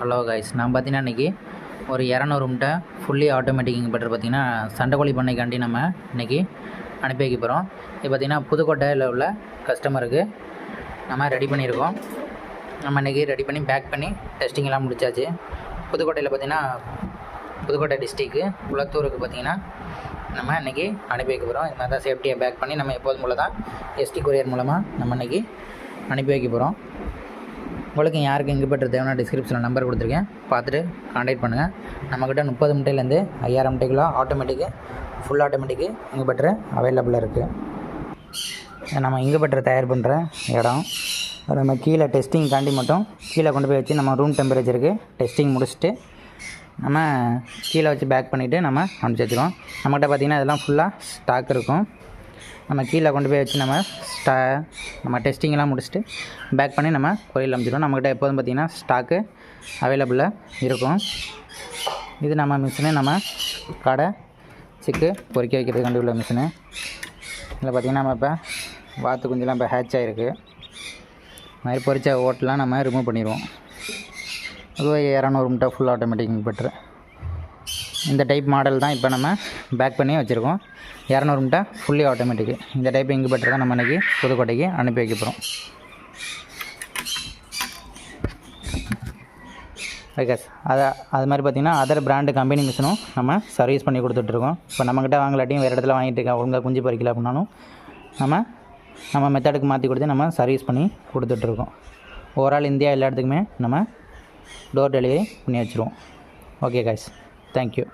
Hello guys நான் பார்த்தீங்கன்னா இன்றைக்கி ஒரு இரநூறு முட்டை ஃபுல்லி ஆட்டோமேட்டிக் இன்வெர்ட்டர் பார்த்தீங்கன்னா சண்டைக்கோழி பண்ணைக்காண்டி நம்ம இன்றைக்கி அனுப்பி வைக்க போகிறோம் இது பார்த்திங்கன்னா புதுக்கோட்டையில் உள்ள கஸ்டமருக்கு நம்ம ரெடி பண்ணியிருக்கோம். நம்ம இன்றைக்கி ரெடி பண்ணி பேக் பண்ணி டெஸ்டிங்கெல்லாம் முடித்தாச்சு முடிச்சாச்சு. புதுக்கோட்டையில் பார்த்திங்கன்னா புதுக்கோட்டை டிஸ்ட்ரிக்கு குளத்தூருக்கு பார்த்திங்கன்னா நம்ம இன்றைக்கி அனுப்பி வைக்க போகிறோம் இது மாதிரி தான் சேஃப்டியாக பேக் பண்ணி நம்ம எப்போதும் போல தான் எஸ்டி கொரியர் மூலமாக நம்ம இன்றைக்கி அனுப்பி வைக்க போகிறோம் உங்களுக்கு யாருக்கு இன்குபேட்டர் தேவைன்னா டிஸ்கிரிப்ஷனில் நம்பர் கொடுத்துருக்கேன். பார்த்துட்டு காண்டாக்ட் பண்ணுங்கள் நம்மக்கிட்ட முப்பது முட்டையிலேருந்து ஐயாயிரம் முட்டைக்குள்ள ஆட்டோமேட்டிக்கு ஃபுல் ஆட்டோமேட்டிக்கு இன்குபேட்டர் அவைலபிளாக இருக்குது நம்ம இன்குபேட்டர் தயார் பண்ணுற இடம். நம்ம கீழே டெஸ்டிங் தாண்டி மட்டும் கீழே கொண்டு போய் வச்சு நம்ம ரூம் டெம்பரேச்சருக்கு டெஸ்டிங் முடிச்சுட்டு நம்ம கீழே வச்சு பேக் பண்ணிவிட்டு நம்ம அனுப்பிச்சி வச்சிருவோம். நம்மகிட்ட பார்த்திங்கன்னா இதெல்லாம் ஃபுல்லாக ஸ்டாக் இருக்கும். நம்ம கீழே கொண்டு போய் வச்சு நம்ம ஸ்டா நம்ம டெஸ்டிங்லாம் முடிச்சுட்டு பேக் பண்ணி நம்ம கோயில் அனுப்பிச்சிடுவோம் நம்மக்கிட்ட எப்போதும் பார்த்திங்கன்னா ஸ்டாக்கு அவைலபிளாக இருக்கும். இது நம்ம மிஷினு நம்ம கடை சிக்கு பொறிக்க வைக்கிறதுக்காண்டி உள்ள மிஷினு. இதில் பார்த்திங்கன்னா நம்ம இப்போ வாத்து குஞ்செலாம் இப்போ ஹேட்ச் ஆகிருக்கு இது மாதிரி பொரிச்ச ஓட்டெலாம் நம்ம ரிமூவ் பண்ணிடுவோம். அதுவே இரநூறு முட்டை ஃபுல் ஆட்டோமேட்டிக் பெட்ரு இந்த டைப் மாடல் தான் இப்போ நம்ம பேக் பண்ணி வச்சுருக்கோம். இரநூறு முட்டை ஃபுல்லி ஆட்டோமேட்டிக்கு இந்த டைப் இன்குபேட்டர் தான் நம்ம இன்றைக்கி புதுக்கோட்டைக்கு அனுப்பி வைக்க போகிறோம் ஓகே அது அது மாதிரி பார்த்திங்கன்னா அதர் பிராண்டு கம்பெனி மிஷினும் நம்ம சர்வீஸ் பண்ணி கொடுத்துட்ருக்கோம் இப்போ நம்மக்கிட்ட வாங்கலாட்டியும் வேறு இடத்துல வாங்கிட்டு இருக்கேன் ஒழுங்காக குஞ்சு பறிக்கல அப்படின்னாலும் நம்ம நம்ம மெத்தடுக்கு மாற்றி கொடுத்து நம்ம சர்வீஸ் பண்ணி கொடுத்துட்ருக்கோம் ஓவரால் இந்தியா எல்லா இடத்துக்குமே நம்ம டோர் டெலிவரி பண்ணி வச்சுருவோம். Okay guys Thank you.